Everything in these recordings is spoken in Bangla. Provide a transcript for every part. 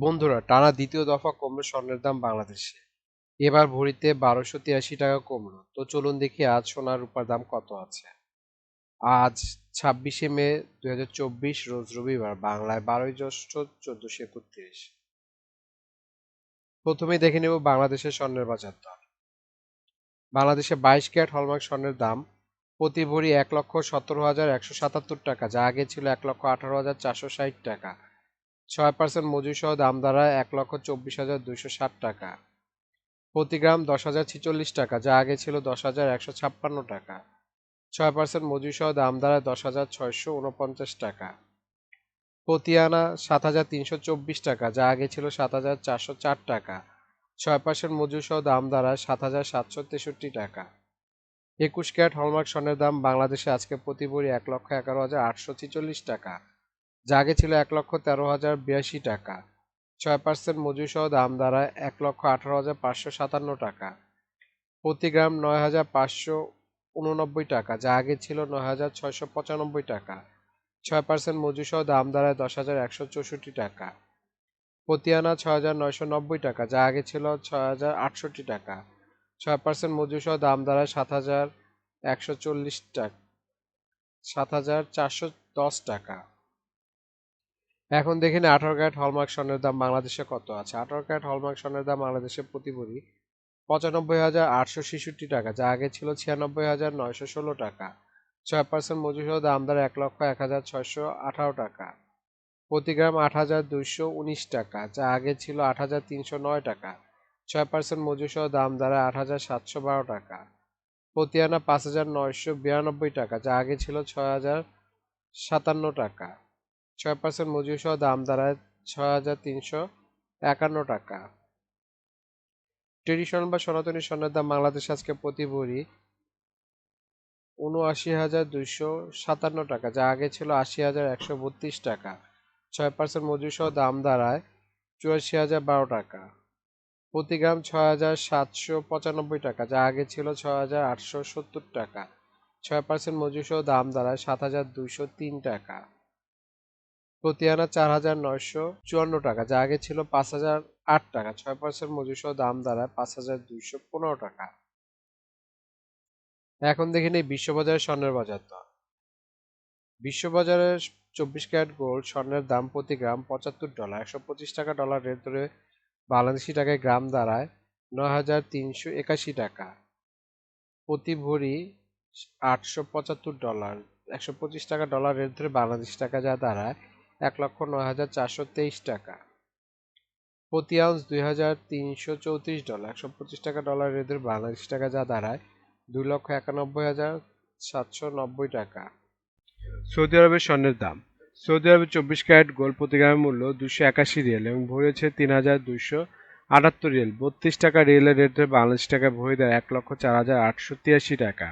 বন্ধুরা, টানা দ্বিতীয় দফা কমলো স্বর্ণের দাম বাংলাদেশে। এবার ভরিতে বারোশো তিরাশি টাকা কমলো। তো চলুন দেখি আজ সোনার রূপার দাম কত আছে। আজ ছাব্বিশে মে দুই হাজার চব্বিশ, রোজ রবিবার, বাংলায় বারোই জ্যৈষ্ঠ চোদ্দশো একত্রিশ। প্রথমেই দেখে নেব বাংলাদেশের স্বর্ণের বাজার দর। বাংলাদেশে বাইশ ক্যারেট হলমার্ক স্বর্ণের দাম প্রতি ভরি এক লক্ষ সতেরো হাজার একশো সাতাত্তর টাকা, যা আগে ছিল এক লক্ষ আঠারো হাজার চারশো ষাট টাকা। ছয় পার্সেন্ট মজুরি সহ দাম দাঁড়ায় এক লক্ষ চব্বিশ হাজার দুইশো ষাট টাকা। প্রতি গ্রাম দশ হাজার ছিচল্লিশ টাকা, যা আগে ছিল দশ হাজার একশো ছাপ্পান্ন টাকা। ছয় পার্সেন্ট মজুরি সহ দাম দাঁড়ায় দশ হাজার ছয়শো উনপঞ্চাশ টাকা। প্রতি আনা সাত হাজার তিনশো চব্বিশ টাকা, যা আগে ছিল সাত হাজার চারশো চার টাকা। ছয় পার্সেন্ট মজুরি সহ দাম দাঁড়ায় সাত হাজার সাতশো তেষট্টি টাকা। একুশ ক্যারেট হলমার্ক স্বর্ণের দাম বাংলাদেশে আজকে প্রতি ভরি এক লক্ষ এগারো হাজার আটশো ছিচল্লিশ টাকা। যা আগে ছিল এক লক্ষ তেরো হাজার বিরাশি টাকা। ছয় পার্সেন্ট মজুরি সহ দাম দাঁড়ায় এক লক্ষ আঠারো হাজার পাঁচশো সাতান্ন টাকা। প্রতি গ্রাম নয় হাজার পাঁচশো উননব্বই টাকা, যা আগে ছিল নয় হাজার ছয়শো পঁচানব্বই টাকা। ছয় পার্সেন্ট মজুরি সহ দাম দাঁড়ায় দশ হাজার একশো চৌষট্টি টাকা। প্রতি আনা ছয় হাজার নয়শো নব্বই টাকা, যা আগে ছিল ছয় হাজার আটষট্টি টাকা। ছয় পার্সেন্ট মজুরি সহ দাম দাঁড়ায় সাত হাজার একশো চল্লিশ টাকা, সাত হাজার চারশো দশ টাকা। এখন দেখে নিন আঠারো ক্যারেট হলমার্ক স্বর্ণের দাম বাংলাদেশে কত আছে? আঠারো ক্যারেট হলমার্ক স্বর্ণের দাম বাংলাদেশে প্রতি ভরি পঁচানব্বই হাজার আটশো ছেষট্টি টাকা, যা আগে ছিল ছিয়ানব্বই হাজার নয়শো ষোলো টাকা। ছয় পার্সেন্ট মজুরি সহ দাম দাঁড়ায় এক লক্ষ এক হাজার ছয়শো আঠারো টাকা। প্রতি গ্রাম আট হাজার দুইশো উনিশ টাকা, যা আগে ছিল আট হাজার তিনশো নয় টাকা। ছয় পার্সেন্ট মজুরি সহ দাম দাঁড়ায় আট হাজার সাতশো বারো টাকা। প্রতি আনা পাঁচ হাজার নয়শো বিরানব্বই টাকা, যা আগে ছিল ছয় হাজার সাতান্ন টাকা। ছয় পার্সেন্ট মজুরি সহ দাম দাঁড়ায় ছয় হাজার তিনশো একান্ন টাকা। ট্রেডিশনাল বা সনাতনী স্বর্ণের দাম বাংলাদেশে আজকে প্রতি ভরি উনআশি হাজার দুইশো সাতান্ন টাকা, যা আগে ছিল আশি হাজার একশো বত্রিশ টাকা। ছয় পার্সেন্ট মজুরি সহ দাম দাঁড়ায় চুরাশি হাজার বারো টাকা। প্রতি গ্রাম ছয় হাজার সাতশো পঁচানব্বই টাকা, যা আগে ছিল ছয় হাজার আটশো সত্তর টাকা। ছয় পার্সেন্ট মজুরি সহ দাম দাঁড়ায় সাত হাজার দুইশো তিন টাকা। প্রতি আনা চার হাজার নয়শো চুয়ান্ন টাকা, যা আগে ছিল পাঁচ হাজার আট টাকা। ছয় পার্সেন্ট মজুরি সহ দাম দাঁড়ায় পাঁচ হাজার দুইশো পনেরো টাকা। এখন দেখে নিই বিশ্ববাজারে স্বর্ণের বাজার দর। বিশ্ববাজারে চব্বিশ ক্যারেট গোল্ড স্বর্ণের দাম প্রতি গ্রাম পঁচাত্তর ডলার। একশো পঁচিশ টাকা ডলার রেট ধরে বাংলাদেশি টাকায় গ্রাম দাঁড়ায় নয় হাজার তিনশো একাশি টাকা। প্রতি ভরি আটশো পঁচাত্তর ডলার। একশো পঁচিশ টাকা ডলার রেট ধরে বাংলাদেশি টাকা যা দাঁড়ায় এক লক্ষ নয় হাজার চারশো তেইশ টাকা। প্রতি আউন্স দুই হাজার তিনশো চৌত্রিশ ডলার, একশো পঁচিশ টাকা ডলার ধরে বাংলাদেশি টাকা যা দাঁড়ায় দুই লক্ষ একানব্বই হাজার সাতশো নব্বই টাকা। সৌদি আরবের স্বর্ণের দাম। সৌদি আরবের চব্বিশ ক্যারেট গোল্ড প্রতি গ্রামের মূল্য দুশো একাশি রিয়েল এবং ভরি হচ্ছে তিন হাজার দুশো আটাত্তর রিয়েল। বত্রিশ টাকা রিয়েলের রেট বাংলাদেশ টাকায় ভরি দেয় এক লক্ষ চার হাজার আটশো তিরাশি টাকা।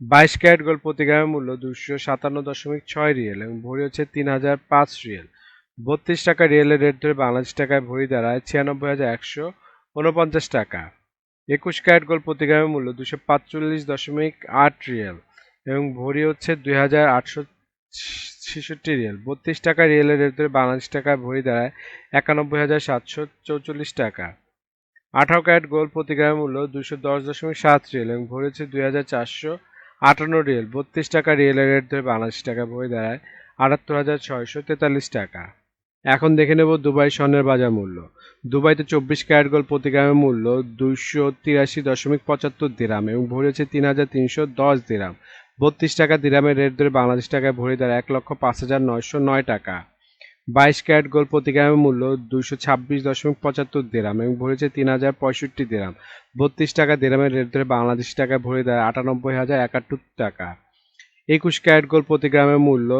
বাইশ ক্যারেট গোল্ড প্রতি মূল্য দুশো সাতান্ন দশমিক ছয় রিয়েল এবং ভরি হচ্ছে তিন হাজার পাঁচ রিয়েল। বত্রিশ টাকা রিয়েলের রেট ধরে বাংলাদেশ টাকায় ভরি দাঁড়ায় ছিয়ানব্বই হাজার একশো উনপঞ্চাশ টাকা। একুশ ক্যারেট গোল্ড প্রতি মূল্য দুশো পাঁচচল্লিশ দশমিক আট রিয়েল এবং ভরি হচ্ছে দুই হাজার আটশো ছেষট্টি রিয়েল। বত্রিশ টাকা রিয়েলের রেট ধরে বাংলাদেশ টাকায় ভরি দাঁড়ায় একানব্বই হাজার সাতশো চৌচল্লিশ টাকা। আঠারো ক্যারেট গোল্ড প্রতি মূল্য দুশো দশ দশমিক সাত রিয়েল এবং ভরি হচ্ছে দুই হাজার চারশো আটান্ন রিয়েল, বত্রিশ টাকা রিয়েলের রেট ধরে বাংলাদেশ টাকা ভরি দাঁড়ায় আটাত্তর হাজার ছয়শো তেতাল্লিশ টাকা। এখন দেখে নেব দুবাই স্বর্ণের বাজার মূল্য। দুবাইতে চব্বিশ ক্যারেট গোল্ড প্রতি গ্রামের মূল্য দুইশো তিরাশি দশমিক পঁচাত্তর দিরাম এবং ভরি হচ্ছে তিন হাজার তিনশো দশ দিরাম। বত্রিশ টাকা দিরামের রেট ধরে বাংলাদেশ টাকায় ভরি দাঁড়ায় এক লক্ষ পাঁচ হাজার নয়শো নয় টাকা। বাইশ ক্যারেট গোল্ড প্রতি গ্রামের মূল্য দুইশো ছাব্বিশ দশমিক পঁচাত্তর দিরাম এবং ভরি হচ্ছে তিন হাজার পঁয়ষট্টি দিরাম। বত্রিশ টাকা দেরামের রেট ধরে বাংলাদেশ টাকায় ভরি দেয় আটানব্বই হাজার একাত্তর টাকা। একুশ ক্যারেট গোল্ড প্রতি গ্রামের মূল্য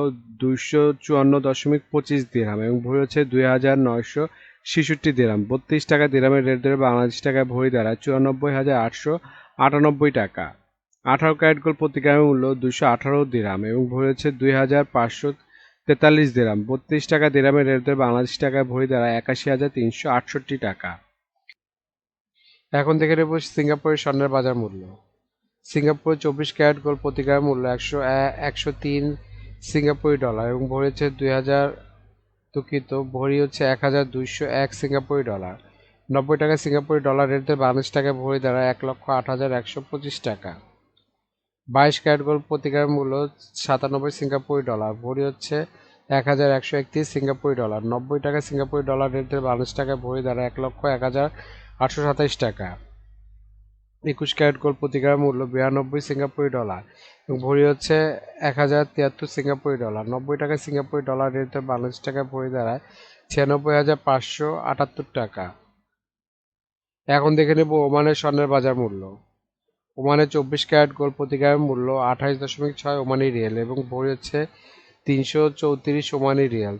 দুইশো চুয়ান্ন দশমিক পঁচিশ দিরাম এবং ভরি হচ্ছে দুই হাজার নয়শো ছেষট্টি দিরাম। বত্রিশ টাকা দিরামের রেট ধরে বাংলাদেশ টাকায় ভরি দাঁড়ায় চুরানব্বই হাজার আটশো আটানব্বই টাকা। আঠারো ক্যারেট গোল্ড প্রতি গ্রামের মূল্য দুশো আঠারো দিরাম এবং ভরি হচ্ছে দুই হাজার পাঁচশো তেতাল্লিশ দিরাম, বত্রিশ টাকা দিরামের রেট ধরে বাংলাদেশ টাকায় ভরি দাঁড়ায় একাশি হাজার তিনশো আটষট্টি টাকা। এখন দেখে নেব সিঙ্গাপুরের স্বর্ণের বাজার মূল্য। সিঙ্গাপুর চব্বিশ ক্যারেট গোল্ড প্রতি গ্রাম মূল্য একশো একশো তিন সিঙ্গাপুরি ডলার এবং ভরি হচ্ছে দুই হাজার দুঃখিত, ভরি হচ্ছে এক হাজার দুইশো এক সিঙ্গাপুরি ডলার। নব্বই টাকা সিঙ্গাপুরি ডলার রেট দিয়ে বাংলাদেশ টাকায় ভরি দাঁড়ায় এক লক্ষ আট হাজার একশো পঁচিশ টাকা। বাইশ ক্যারেট গোল্ড প্রতি গ্রাম মূল্য সাতানব্বই সিঙ্গাপুরি ডলার। ভরি হচ্ছে এক হাজার একশো একত্রিশ সিঙ্গাপুরি ডলার। নব্বই টাকা সিঙ্গাপুরি ডলার রেট দিয়ে বাংলাদেশ টাকায় ভরি দাঁড়ায় এক লক্ষ এক হাজার আটশো সাতাইশ টাকা। একুশ ক্যারেট গোল্ড প্রতি গ্রাম মূল্য বিরানব্বই সিঙ্গাপুরি ডলার এবং ভরি হচ্ছে এক হাজার তিয়াত্তর সিঙ্গাপুরি ডলার। নব্বই টাকা সিঙ্গাপুরি ডলার রেট দিয়ে বাংলাদেশ টাকায় ভরি দাঁড়ায় ছিয়ানব্বই হাজার পাঁচশো আটাত্তর টাকা। এখন দেখে নেব ওমানের স্বর্ণের বাজার মূল্য। ওমানের চব্বিশ ক্যারেট গোল্ড প্রতি গ্রাম মূল্য আঠাশ দশমিক ছয় ওমানি রিয়েল এবং ভরি হচ্ছে তিনশো চৌত্রিশ ওমানি রিয়েল।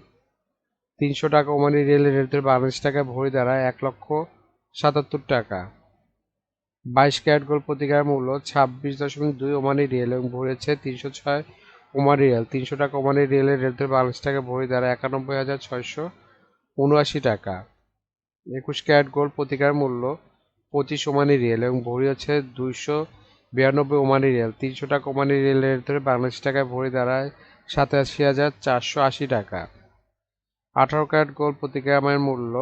তিনশো টাকা ওমানি রিয়েলের রেট ধরে বাংলাদেশ টাকায় ভরি দাঁড়ায় এক লক্ষ সাতাত্তর টাকা। বাইশ ক্যারেট গোল্ড প্রতি গ্রাম মূল্য ছাব্বিশ দশমিক দুই ওমানি রিয়েল এবং ভরি হচ্ছে তিনশো ছয় ওমানি রিয়েল। তিনশো টাকা ওমানি রিয়েলের রেট ধরে বাংলাদেশ টাকায় ভরি দাঁড়ায় একানব্বই হাজার ছয়শো উনআশি টাকা। একুশ ক্যারেট গোল্ড প্রতি গ্রাম মূল্য পঁচিশ ওমানি রিয়েল এবং ভরি হচ্ছে দুইশো বিরানব্বই ওমানি রিয়েল। তিনশো টাকা ওমানি রিয়েলের ধরে বাংলাদেশ টাকায় ভরি দাঁড়ায় সাতাশি হাজার চারশো আশি টাকা। আঠারো ক্যারেট গোল্ড প্রতি গ্রামের মূল্য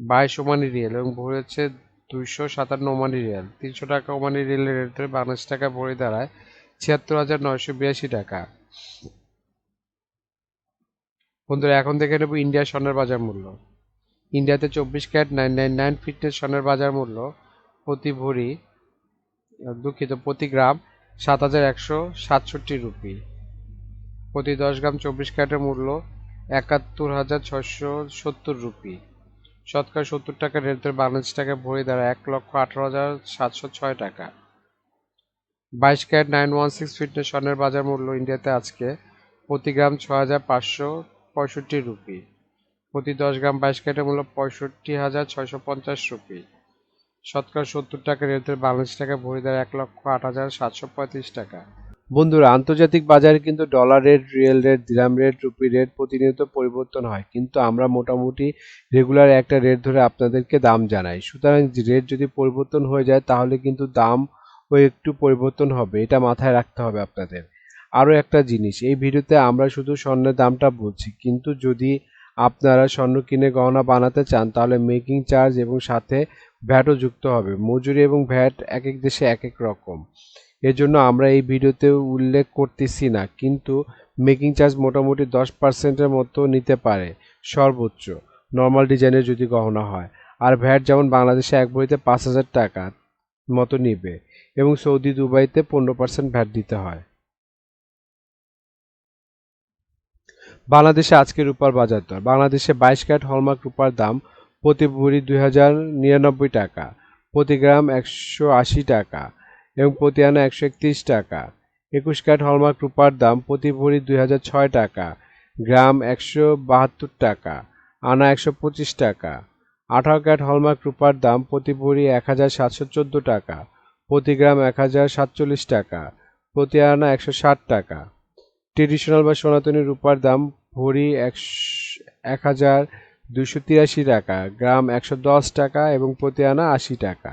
বাইশ ওমানি রিয়েল এবং ভরি হচ্ছে দুইশো সাতান্ন ওমানি রিয়েল। তিনশো টাকা ওমানি রিয়েলের রেট ধরে বাংলাদেশ টাকায় ভরি দাঁড়ায় ছিয়াত্তর হাজার নয়শো বিরাশি টাকা। বন্ধুরা, এখন দেখে নেব ইন্ডিয়া স্বর্ণের বাজার মূল্য। ইন্ডিয়াতে চব্বিশ carat nine nine nine fitness স্বর্ণের বাজার মূল্য প্রতি ভরি দুঃখিত, প্রতি গ্রাম সাত হাজার একশো সাতষট্টি রুপি। প্রতি দশ গ্রাম চব্বিশ ক্যারেটের মূল্য একাত্তর হাজার ছশো সত্তর রুপি। শতকরা সত্তর টাকা রেট ধরে বাংলাদেশ টাকায় ভরি দাঁড়ায় এক লক্ষ আঠারো হাজার সাতশো ছয় টাকা। বাইশ carat nine one six fitness স্বর্ণের বাজার মূল্য ইন্ডিয়াতে আজকে প্রতি গ্রাম ছ হাজার পাঁচশো পঁয়ষট্টি রুপি। প্রতি দশ গ্রাম বাইশ ক্যারেটের মূল্য পঁয়ষট্টি হাজার ছয়শো পঞ্চাশ রুপি। শতকরা সত্তর টাকা রেট ধরে বাংলাদেশ টাকা ভরি দাঁড়ায় এক লক্ষ আট হাজার সাতশো পঁয়ত্রিশ টাকা। বন্ধুরা, আন্তর্জাতিক বাজারে কিন্তু dollar rate riyal rate dirham rate rupee rate প্রতিনিয়ত পরিবর্তন হয়। কিন্তু আমরা মোটামুটি রেগুলার একটা রেট ধরে আপনাদেরকে দাম জানাই। সুতরাং রেট যদি পরিবর্তন হয়ে যায়, তাহলে কিন্তু দাম ও একটু পরিবর্তন হবে। এটা মাথায় রাখতে হবে আপনাদের। আরও একটা জিনিস, এই ভিডিওতে আমরা শুধু স্বর্ণের দামটা বলছি। কিন্তু যদি আপনারা স্বর্ণ কিনে গহনা বানাতে চান, তাহলে মেকিং চার্জ এবং সাথে ভ্যাটও যুক্ত হবে। মজুরি এবং ভ্যাট এক এক দেশে এক এক রকম। এজন্য আমরা এই ভিডিওতে উল্লেখ করতেছি না, কিন্তু মেকিং চার্জ মোটামুটি দশ পার্সেন্টের মতো নিতে পারে, সর্বোচ্চ। নর্মাল ডিজাইনের যদি গহনা হয়। আর ভ্যাট যেমন বাংলাদেশে এক বইতে পাঁচ হাজার টাকা মতো নিবে এবং সৌদি দুবাইতে পনেরো পার্সেন্ট ভ্যাট দিতে হয়। বাংলাদেশে আজকে রূপার বাজার দর। বাংলাদেশে বাইশ ক্যারেট হলমার্ক রূপার দাম প্রতি ভরি দুই হাজার নিরানব্বই টাকা, প্রতি গ্রাম একশো আশি টাকা এবং প্রতি আনা একশো একত্রিশ টাকা। একুশ ক্যারেট হলমার্ক রূপার দাম প্রতি ভরি দুই হাজার ছয় টাকা, গ্রাম একশো বাহাত্তর টাকা, আনা একশো পঁচিশ টাকা। আঠারো ক্যারেট হলমার্ক রূপার দাম প্রতি ভরি এক হাজার সাতশো চোদ্দ টাকা, প্রতি গ্রাম এক হাজার সাতচল্লিশ টাকা, প্রতি আনা একশো ষাট টাকা। ট্রেডিশনাল বা সনাতনী রূপার দাম ভরি এক হাজার দুশো তিরাশি টাকা, গ্রাম একশো দশ টাকা এবং প্রতি আনা আশি টাকা।